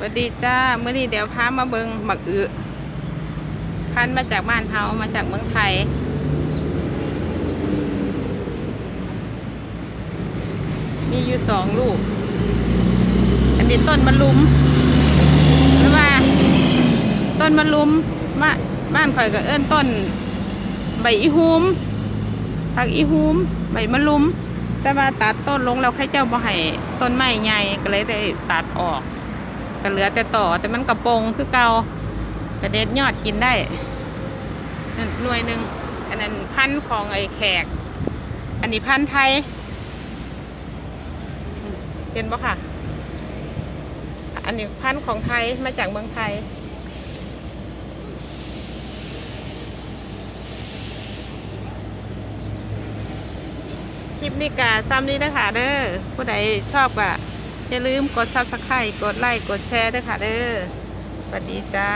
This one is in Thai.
สวัสดีจ้าเมื่อนี้เดี๋ยวพามาเบิงหมักอึพันมาจากบ้านเฮามาจากเมืองไทย มีอยู่สองลูก อันนี้ต้นมะลุมหรือว่า ต้นมะลุมมาบ้านข่อยก็เอิ้นต้น ใบอีฮูมผักอีฮูมใบมะลุม แต่ว่าตัดต้นลงแล้วใครเจ้าบ่ให้ต้นไม้ใหญ่ก็เลยได้ตัดออก ก็เหลือแต่ต่อแต่มันกระโปรงคือเก่ากระเด็ดยอดกินได้นั่นหน่วยหนึ่งอันนั้นพันธุ์ของไอ้แขก อันนี้พันธุ์ไทยเห็นปะค่ะ อันนี้พันธุ์ของไทยมาจากเมืองไทยคลิปนี้กะซ้ำนี้นะคะเด้อผู้ใดชอบกะ อย่าลืมกดซับสไครต์กดไลค์กดแชร์ด้วยค่ะเด้อสวัสดีจ้า